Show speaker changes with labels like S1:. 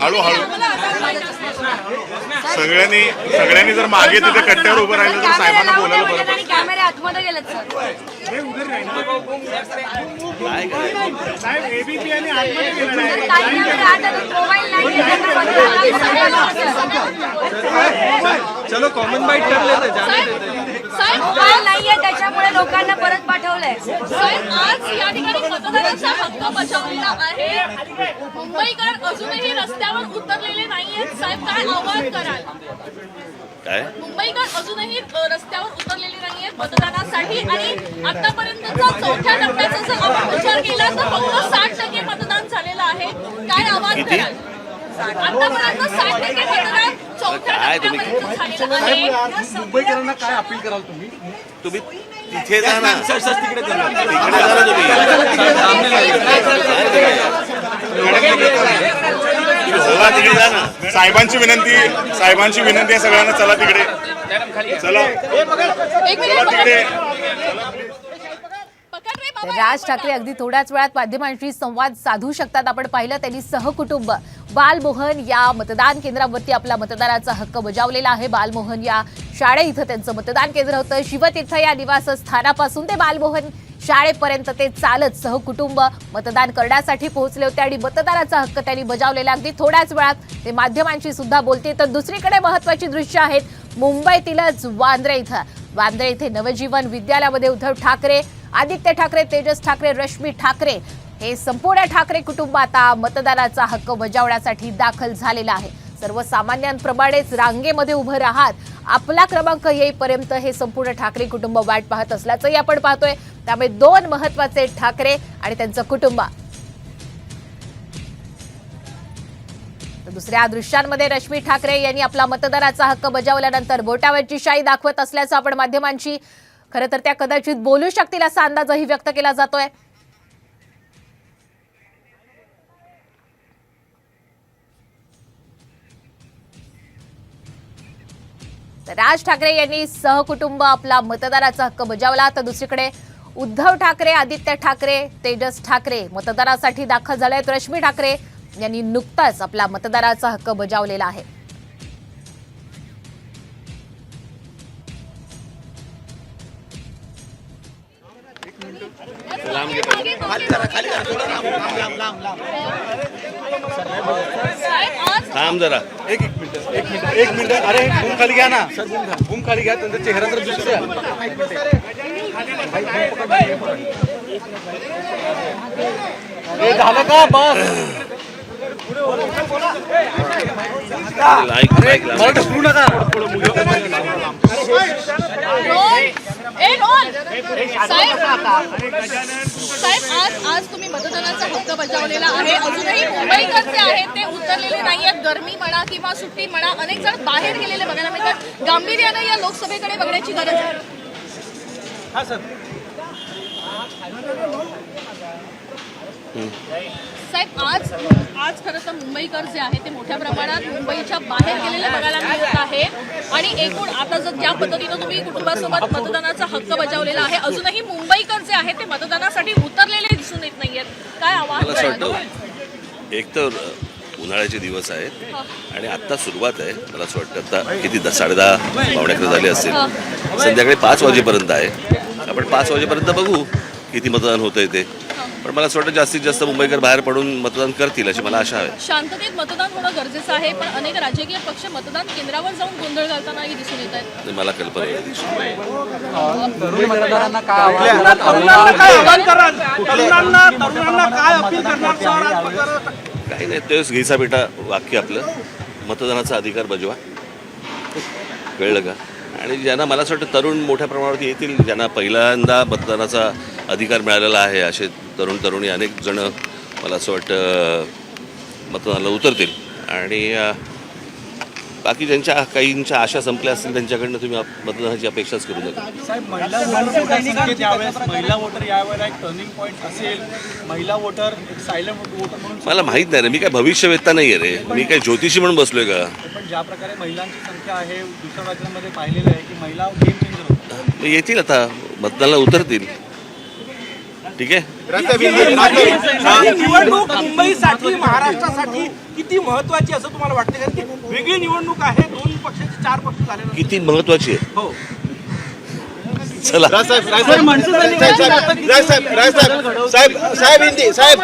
S1: हळूहळू सगळ्यांनी सगळ्यांनी जर मागे तिथे कट्ट्यावर उभं राहिलं तर साहेबांना बोलायला बरं
S2: आणि कॅमेरे आतमध्ये गेलेत सर तर काही कॅमेरे आत आहेत, मोबाईल नाही आहे, त्यांना बंद करा.
S3: चलो कॉमन बाईट कर लेते जाने देते
S4: साहेब
S2: मोबाईल नाहीये त्याच्यामुळे लोकांना परत पाठवलंय.
S4: साहेब आज या ठिकाणी मतदारांचा हक्क बजावलेला आहे. मुंबईकर अजूनही रस्त्यावर उतरलेले नाहीयेत. साहेब काय आवाहन कराल?
S5: काय?
S4: मुंबईकर अजूनही रस्त्यावर उतरलेले नाहीयेत मतदानासाठी आणि आतापर्यंतचा चौथ्या टप्प्याचा जर आपण विचार केला तर फक्त साठ टक्के मतदान झालेलं आहे. काय
S5: किती?
S4: कराल? आतापर्यंत साठ टक्के मतदान
S5: काय तुम्ही-
S3: मुंबईकरांना काय अपील कराल तुम्ही?
S5: तुम्ही तिथे जा ना.
S3: सर सर तिकडे चला.
S5: तिकडे जा ना तिकडे जा
S1: साहेबांची विनंती साहेबांची विनंती आहे सगळ्यांना चला तिकडे. चला.
S4: एक मिनिट
S1: चला तिकडे.
S6: राज ठाकरे अगदी थोड्याच वेळात माध्यमांशी संवाद साधू शकतात. आपण पाहिलं त्यांनी सहकुटुंब. बालमोहन या मतदान केंद्रावरती आपला मतदानाचा हक्क बजावलेला आहे. बालमोहन या शाळे इथं त्यांचं मतदान केंद्र होतं. शिवतीर्थ या निवासस्थानापासून ते बालमोहन शाळेपर्यंत ते चालत सहकुटुंब मतदान करण्यासाठी पोहोचले होते आणि मतदानाचा हक्क त्यांनी बजावलेला अगदी थोड्याच वेळात ते माध्यमांशी सुद्धा बोलते तर दुसरीकडे महत्वाची दृश्य आहेत मुंबईतीलच वांद्रे इथं. वांद्रे इथे नवजीवन विद्यालयामध्ये उद्धव ठाकरे आदित्य ठाकरे तेजस ठाकरे रश्मी ठाकरे हे संपूर्ण ठाकरे कुटुंब आता मतदानाचा हक्क बजावण्यासाठी दाखल झालेला आहे. सर्वसामान्यांप्रमाणेच रांगेमध्ये उभं राहत आपला क्रमांक येईपर्यंत हे संपूर्ण ठाकरे कुटुंब वाट पाहत असल्याचंही आपण पाहतोय. त्यामुळे दोन महत्त्वाचे ठाकरे आणि त्यांचं कुटुंब. दुसऱ्या दृश्यांमध्ये रश्मी ठाकरे यांनी आपला मतदानाचा हक्क बजावल्यानंतर बोटावरची शाई दाखवत असल्याचं आपण माध्यमांशी खरं तर त्या कदाचित बोलू शकतील असा अंदाजही व्यक्त केला जातोय. तर राज ठाकरे यांनी सहकुटुंब आपला मतदाराचा हक्क बजावला. तर दुसरीकडे उद्धव ठाकरे आदित्य ठाकरे तेजस ठाकरे मतदानासाठी दाखल झाले आहेत रश्मी ठाकरे यांनी नुकताच आपला मतदाराचा हक्क बजावलेला आहे.
S4: साहेब आज
S5: थांब जरा।
S3: एक एक मिनिट एक मिनिट एक मिनिट। अरे घूम खाली घ्या ना। सर घूम घ्या घूम खाली घ्या त्यांचा चेहरा तर दिसू द्या हे झालं का बस
S5: लाईक लाईक
S3: मला ढकलू नका
S4: साहेब साहेब आज आज तुम्ही मतदानाचा हक्क बजावलेला आहे. अजूनही मुंबईकर जे आहेत. ते उतरलेले नाहीयेत. गरमी म्हणा किंवा सुट्टी म्हणा अनेक जण बाहेर गेलेले बघायला मिळतात. गांभीर्यानं या लोकसभेकडे बघण्याची गरज आहे.
S3: हा सर.
S4: साहेब आज आज खरं तर मुंबईकर जे आहे ते मोठ्या प्रमाणात मुंबईच्या बाहेर गेलेले बघायला मिळत आहे. आणि एकूण आता जर ज्या पद्धतीनं तुम्ही कुटुंबासोबत मतदानाचा हक्क बजावलेला आहे अजूनही मुंबईकर जे आहे ते मतदानासाठी उतरलेले दिसून येत नाहीयेत. काय आवाहन
S5: एक तर उन्हाळ्याचे दिवस आहेत आणि आत्ता सुरुवात आहे. मला असं वाटतं आता किती द- साडेदहा पावणे अकरा झाले असतील. संध्याकाळी पाच वाजेपर्यंत आहे. आपण पाच वाजेपर्यंत बघू. किती मतदान होतंय ते. पण मला असं वाटतं जास्तीत जास्त मुंबईकर बाहेर पडून मतदान करतील अशी मला आशा आहे.
S4: शांततेत मतदान होणं गरजेचं आहे पण अनेक राजकीय पक्ष मतदान केंद्रावर जाऊन गोंधळ घालतानाही दिसून येत आहेत.
S5: मला कल्पना आहे. त्याची.
S3: तरुण मतदारांना काय आव्हान
S5: काही नाही तेच घ्यायचा बेटा वाक्य आपलं. मतदानाचा अधिकार बजवा. कळलं का? आणि ज्यांना मला असं वाटतं तरुण मोठ्या प्रमाणावर येतील ज्यांना पहिल्यांदा मतदानाचा अधिकार मिळालेला आहे असे तरुण तरुणी अनेक जण मला असं वाटतं मतदानाला उतरतील. आणि बाकी ज्यांच्या काहींच्या आशा संपल्या असतील त्यांच्याकडनं तुम्ही मतदानाची अपेक्षाच करू नका.
S7: साहेब महिला वोटर संख्येत यावेळेस महिला वोटर यावेळेला एक टर्निंग पॉईंट असेल. महिला वोटर एक सायलेंट वोटर म्हणून
S5: मला माहीत नाही रे मी काय भविष्यवेत्ता नाही आहे रे. मी काय ज्योतिषी म्हणून बसलोय का?
S7: पण ज्या प्रकारे महिलांची संख्या आहे दुसऱ्या राज्यांमध्ये पाहिलेलं आहे की महिला गेम चेंजर
S5: येतील आता मतदानाला उतरतील. ठीक आहे
S3: ही निवडणूक मुंबईसाठी महाराष्ट्रासाठी किती महत्वाची असं तुम्हाला वाटतं कारण की वेगळी निवडणूक आहे दोन पक्षाचे चार पक्ष झाले
S5: किती महत्वाची आहे
S3: हो
S5: चला
S7: साहेब साहेब साहेब साहेब साहेब साहेब साहेब